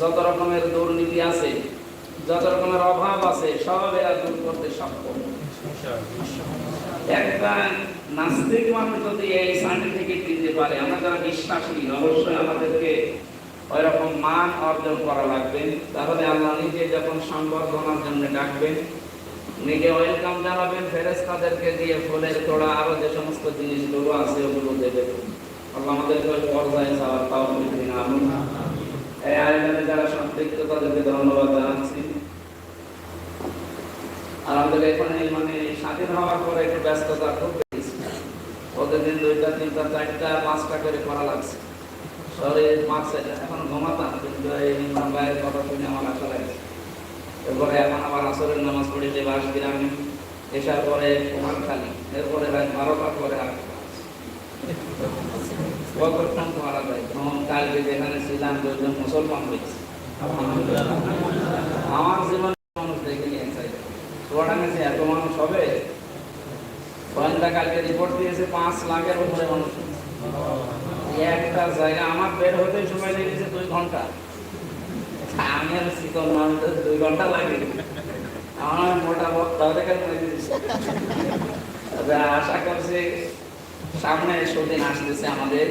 যত রকমের দুর্নীতি আছে, যত রকমের অভাব আছে, সব এরা দূর করতে সক্ষম। একটা নাস্তিক মানুষ যদি এই সার্টিফিকেট দিতে পারে, আমরা যারা বিশ্বাসী, অবশ্যই আমাদেরকে ওই রকম মান অর্জন করা লাগবে। তাহলে আল্লাহ নিজে যখন সংবর্ধনার জন্য ডাকবেন, নিজে ওয়েলকাম জানাবেন ফেরেস্তাদেরকে দিয়ে ফুলের তোড়া আরও যে সমস্ত জিনিসগুলো আছে ওগুলো দেবে আর আমাদের এখানে মানে স্বাধীন পরে একটু তিনটা, চারটা, পাঁচটা করে করা লাগছে। শহরে মাসে এখন ঘুমাতাম কিন্তু এই বাইরের কথা শুনে আমার আশা লাগছে। এরপরে এখন আবার আসরের নামাজ পড়ে বাস গ্রামে এসার পরে কুমার খালি এরপরে রাত বারোটার পরে কতক্ষণ মারা যায় তখন কালকে যেখানে ছিলাম দুজন মুসলমান হয়েছে। আমার জীবনে মানুষ দেখে নিয়ে চুয়াডাঙ্গাতে এত মানুষ হবে? গোয়েন্দা কালকে রিপোর্ট দিয়েছে পাঁচ লাখের উপরে মানুষ একটা জায়গা আমার বের হতে সময় লেগেছে দুই ঘণ্টা। আমি আর মানুষ দুই ঘণ্টা লাগে আমার মোটা বক্তা তবে আশা করছি সামনে সুদিন আসতেছে আমাদের।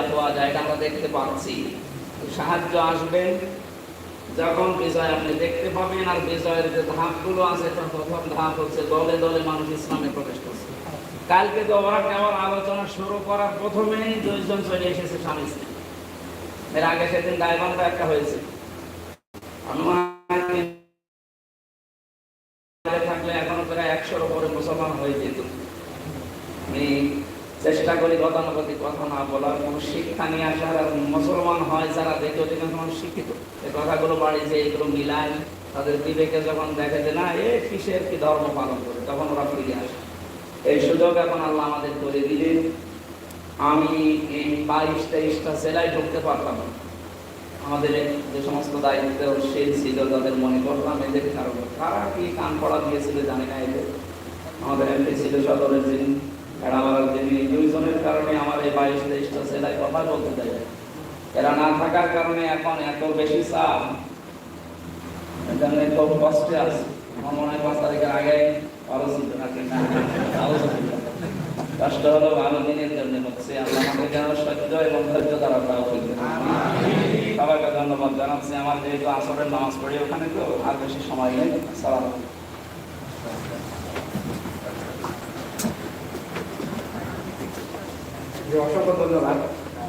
আফওয়াজা, এটা আমরা দেখতে পাচ্ছি। সাহায্য আসবে। যখন বিজয় আপনি দেখতে পাবেন আর বিজয়ের যে ধাপগুলো আছে প্রথম ধাপ হচ্ছে দলে দলে মানুষ ইসলামে প্রবেশ করছে। কালকে তো ওরা কেমন আলোচনা শুরু করার প্রথমেই দুইজন চলে এসেছে স্বামী স্ত্রী। এর আগে সেদিন গায়বান্ধা একটা হয়েছে। থাকলে এখনও প্রায় একশোর উপরে মুসলমান হয়ে যেত। চেষ্টা করি গতানুগতিক কথা না বলার। কোনো শিক্ষা নিয়ে আসার মুসলমান হয়, যারা দেখে অধিকাংশ মানুষ শিক্ষিত এই কথাগুলো বাড়ি যে এগুলো মিলায় তাদের বিবেকে যখন দেখে যে, না, এ কিসের কি ধর্ম পালন করে? তখন ওরা ফিরে আসে। এই সুযোগ এখন আল্লাহ আমাদের করে দিলেন। আমি এই বাইশ তেইশটা জেলায় ঢুকতে পারতাম। আমাদের যে সমস্ত দায়িত্ব দায়িত্বশীল ছিল, তাদের মনে করলাম এদের কারণ কারা কি কান পড়া দিয়েছিল জানি না এদের? আমাদের এমপি ছিল সদরের যিনি। এড়ামার যিনি দুইজনের কারণে আমার এই বাইশ তেইশটা জেলায় কথা বলতে দেয়। এরা না থাকার কারণে এখন এত বেশি চাপ। খুব কষ্টে আছে। আমার মনে হয় পাঁচ তারিখের আগে আলোচিত নাকি না আলোচনা কষ্ট হলো ভালো দিনের জন্য হচ্ছে। আমাদের যেন সহ্য এবং ধৈর্য দ্বারা তাও সবাইকে ধন্যবাদ জানাচ্ছি। আমার যেহেতু আসরের নামাজ পড়ি ওখানে, তো আর বেশি সময় নেই। সালাম অসংখ্য ধন্যবাদ।